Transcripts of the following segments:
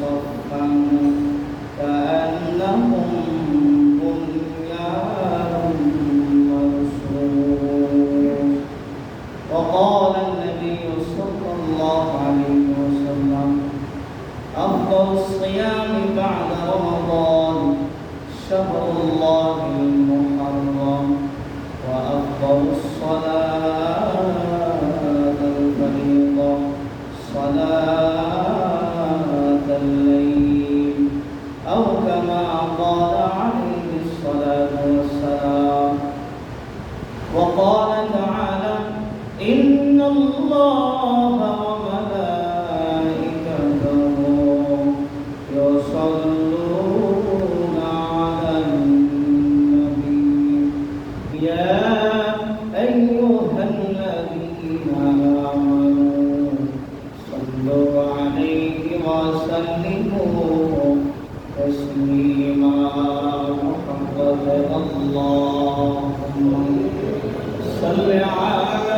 صفا كأنهم بنيان مرصوص النبي صلى الله عليه وسلم الصيام بعد رمضان شهر الله المحرم وأفضل الصلاة إن الله وملائكته يصلون على النبي يا أيها الذين آمنوا صلوا عليه وسلموا تسليما محمد اللهم صل على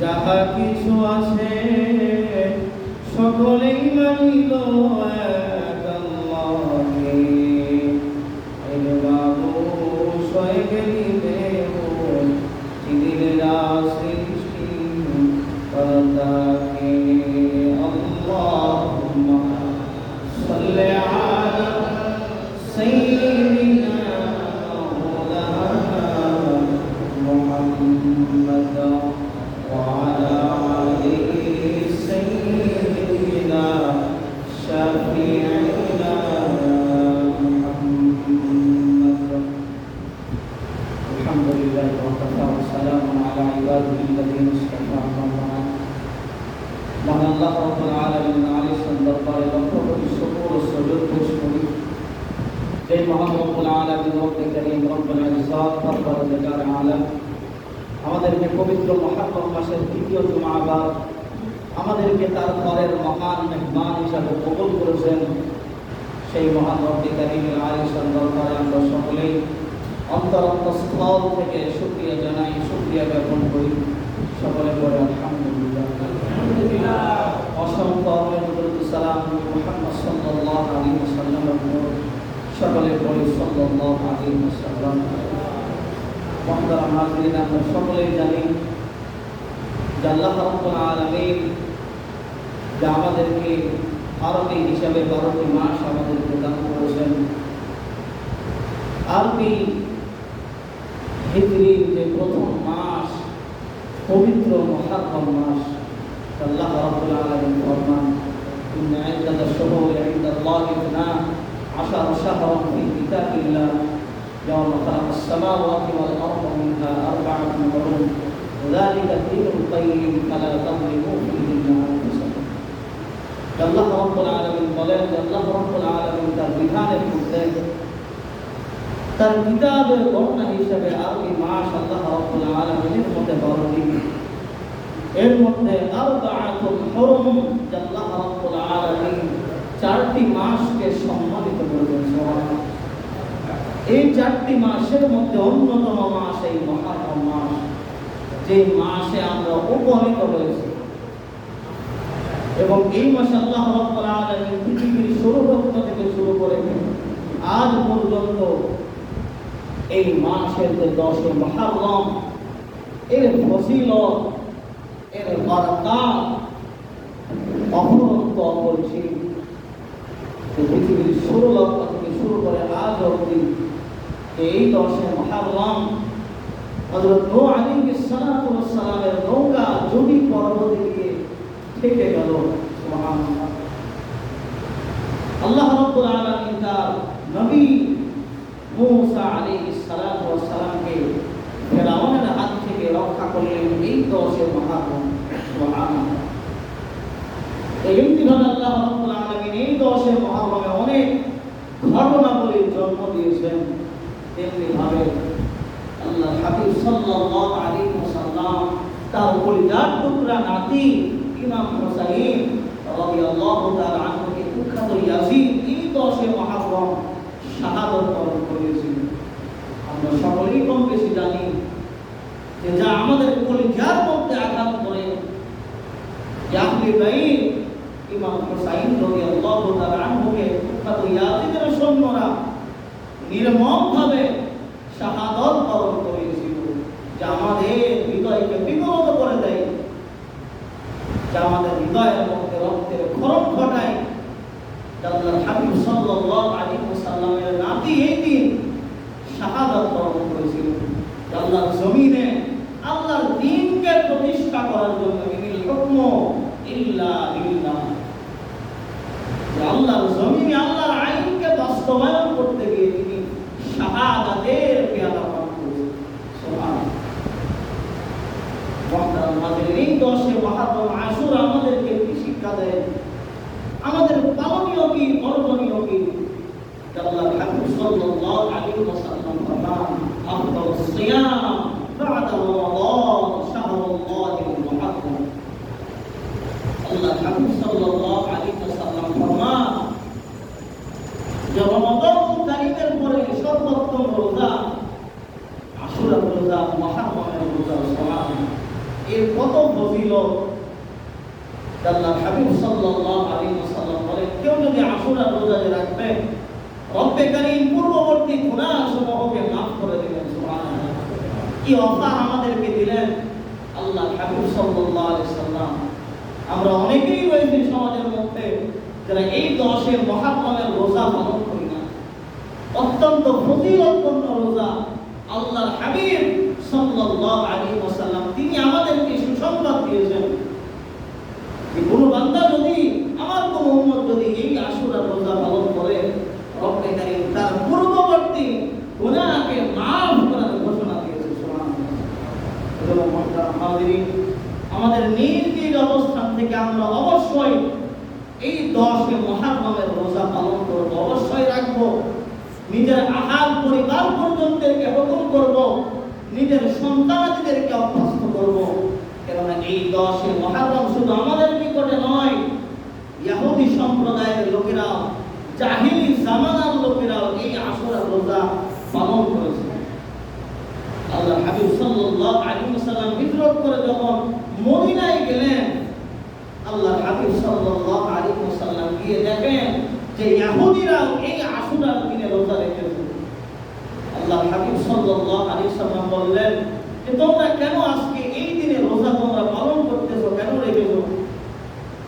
যাহা কিছু আছে সকলেই মানিল genuinely মহান রব্বুল আলামিন, রব্বুল আমাদেরকে পবিত্র মহাত্ম মাসের তৃতীয় জুমাবার আমাদেরকে তার ঘরের মহান মেহমান হিসাবে কবুল করেছেন। সেই মহান রব্বি কারিমের আলিসান দরবারে আমরা সকলেই অন্তরন্তস্থল থেকে শুক্রিয়া জানাই, শুক্রিয়া জ্ঞাপন করি। সকলে বলে আলহামদুলিল্লাহ। অসংখ্য সালাম মোহাম্মদ সাল্লাল্লাহু আলাইহি ওয়াসাল্লামের উপর। সকলে বলে আমরা সকলেই জানি আমাদেরকে আরবি হিসাবে বারোটি মাস আমাদেরকে দান করেছেন। আরবি হিজরির যে প্রথম মাস, পবিত্র মহাত্ম মাস, আল্লাহ রাব্বুল আলামিন ফরমান, ইন্না ইদাদা শুহুর عشر شهرا في كتاب الله يوم خلق السماوات والأرض منها أربعة حرم وذلك الدين القيم فلا تظلموا فيهن أنفسكم আল্লাহ রব্বুল আলামিন বলেন যে আল্লাহ রব্বুল আলামিন তার বিধানের মধ্যে তার কিতাবের বর্ণনা হিসেবে আরবি মাস আল্লাহ রব্বুল আলামিনের মধ্যে বারোটি এর মধ্যে আরবাআতুল হুরুম যে আল্লাহ রব্বুল আলামিন চারটি মাসকে সম্মানিত সুবহানাল্লাহ এই চারটি মাসের মধ্যে অন্যতম মাস এই মহারম মাস, যে মাসে আমরা উপনীত হয়েছি। এবং এই মাসে আল্লাহ পৃথিবীর সৌরভক্ত থেকে শুরু করে আজ পর্যন্ত এই মাসের যে দশে মহারম, এর ফসিলত এর বারাকাত অপরন্ত অপরিসীম পৃথিবীর সৌরলক্ষ থেকে শুরু করে আজ অবধি এই দশে মহারম নূহ আলাইহিস সালাতু সালামের নৌকা থেকে গেল। আল্লাহ রাব্বুল আলামিন তার নবী মূসা সালাতু সালামকে থেকে রক্ষা করলেন এই দশে মহারম। এই দশে মহারমে অনেক ঘটনাবলীর জন্ম দিয়েছেন তেমনি ভাবে আল্লাহ হাবিব সাল্লাল্লাহু আলাইহি ওয়াসাল্লাম তার পরিজাত টুকরা নাতি ইমাম হুসাইন রাদিয়াল্লাহু তাআলা আনহুকে কুখ্যাত ইয়াজিদ এই দশে শাহাদত বরণ আমরা সকলেই কম বেশি জানি যে যা আমাদের কলিজার মধ্যে আঘাত করে। বাইর ইমাম হুসাইন রাদিয়াল্লাহু তাআলা আনহুকে কুখ্যাত ইয়াজিদের সৈন্যরা নির্মমভাবে শাহাদত বরণ করেছিল, যা আমাদের হৃদয়কে বিগত করে দেয়, যা আমাদের হৃদয়ের মধ্যে রক্তের ক্ষরণ ঘটায়। যা হাবিব সাল্লাল্লাহু আলাইহি ওয়াসাল্লামের নাতি এই দিন শাহাদাত বরণ করেছিল। আল্লাহর জমিনে আল্লাহর দ্বীনকে প্রতিষ্ঠা করার জন্য ইনিল হুকম ইল্লা লিল্লাহ আল্লাহর জমিনে আল্লাহর আইনকে বাস্তবায়ন করতে গিয়ে তিনি শাহাদাতের পান করেছেন। আমাদের এই দশে মাহাতম আসুর আমাদেরকে কি শিক্ষা দেয় আমাদের পালনীয় কি বর্জনীয় কি আল্লাহ হাবিব সাল্লাল্লাহু আলাইহি ওয়াসাল্লাম ফরমান আফদালুস সিয়াম বা'দা রমাদান শাহরুল্লাহিল মুহাররম আল্লাহ হাবিব সাল্লাল্লাহু আলাইহি ওয়াসাল্লাম ফরমান যে রমাদান তারিখের পরে সর্বোত্তম রোজা আশুরা রোজা মহারমের রোজা সমান এর কত ফজিলত আল্লাহ হাবিব সাল্লাল্লাহু আলাইহি ওয়াসাল্লাম বলেন, কেউ যদি আশুরা রোজা রাখবে, রব্বে কারীম পূর্ববর্তী গুনাহসমূহকে মাফ করে দিবেন, সুবহানাল্লাহ। কি অফার আমাদেরকে দিলেন আল্লাহ হাবিব সাল্লাল্লাহু আলাইহি সাল্লাম আমরা অনেকেই রয়েছে সমাজের মধ্যে যারা এই দশে মহাত্মের রোজা পালন করি না। অত্যন্ত ফজিলতপূর্ণ রোজা আল্লাহর হাবিব সাল্লাল্লাহু আলাইহি ওয়াসাল্লাম, তিনি আমাদেরকে সুসংবাদ দিয়েছেন যে কোনো বান্দা যদি আমার কোন উম্মত যদি এই আশুরা রোজা পালন করে, রব্বে কারীম তার পূর্ববর্তী গুনাহকে মাফ করার ঘোষণা দিয়েছে, সুবহানাল্লাহ। আমাদের নিজ অবস্থান থেকে আমরা অবশ্যই এই দশে মহারমের রোজা পালন করব, অবশ্যই রাখব। নিজের আহার পরিবার পর্যন্তকে হুকুম করব, নিজের সন্তানাদিদেরকে অভ্যস্ত করব। কেননা এই দশে মহারম শুধু আমাদের নিকটে নয় ইহুদি সম্প্রদায়ের লোকেরাও জাহিলি জামানার লোকেরাও এই আশুরা রোজা পালন করেছে। আল্লাহ হাবিব সাল্লাল্লাহু আলাইহি ওয়াসাল্লাম হিজরত করে যখন মদিনায় গেলেন আল্লাহ হাবিব সাল্লাল্লাহু আলাইহি ওয়াসাল্লাম গিয়ে দেখেন যে ইহুদিরাও এই আশুরার রোজা রেখেছে আল্লাহ হাবিব সাল্লাল্লাহু আলাইহি ওয়াসাল্লাম বললেন যে, তোমরা কেন আজকে এই দিনে রোজা তোমরা পালন করতেছো? কেন রেখেছো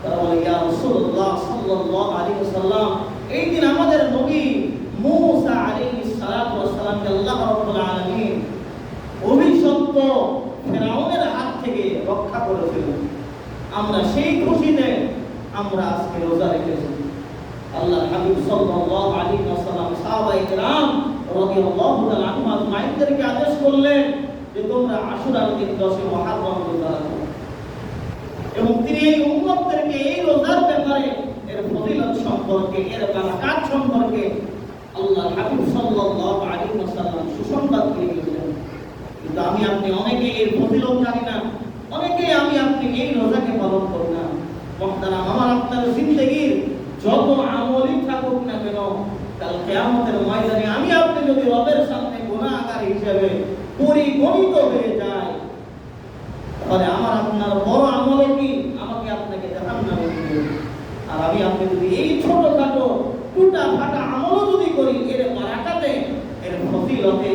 তারা বলে, ইয়া রাসূলুল্লাহ সাল্লাল্লাহু আলাইহি ওয়াসাল্লাম এই দিন আমাদের নবী মূসা আলাইহিস সালাতু ওয়াস সালামকে আল্লাহ রাব্বুল আলামিন অভিশপ্ত ফেরাউনের হাত থেকে রক্ষা করেছিলেন আমরা সেই খুশিতে আমরা আজকে রোজা রেখেছি। আল্লাহ হাবিব সাল্লাল্লাহু আলাইহি আদেশ করলেন যে তোমরা আশুরার দিন দশে মহারম রোজা এবং তিনি এই উম্মতদেরকে এই রোজার ব্যাপারে এর ফজিলত সম্পর্কে, এর বারাকাত সম্পর্কে আল্লাহ হাবিব সাল্লাল্লাহু আলাইহি ওয়াসাল্লাম সুসংবাদ দিয়ে গেলেন কিন্তু আমি, আপনি অনেকে এর ফজিলত জানি না, অনেকে আমি, আপনি এই রোজাকে পালন করি না। মহতারাম, আমার আপনার জিন্দেগির যত আমলই থাকুক না কেন কাল কেয়ামতের ময়দানে আমি আপনি যদি রবের সামনে গুনাহগার হিসেবে পরিগণিত হয়ে যায় তাহলে আমার আপনার বড় আমলও কি? আমাকে আপনাকে জাহান্নামে দিবে আর আমি আপনি যদি এই ছোটখাটো টুটা ফাটা আমলও যদি করি, এর মারাকাতে এর ফজিলতে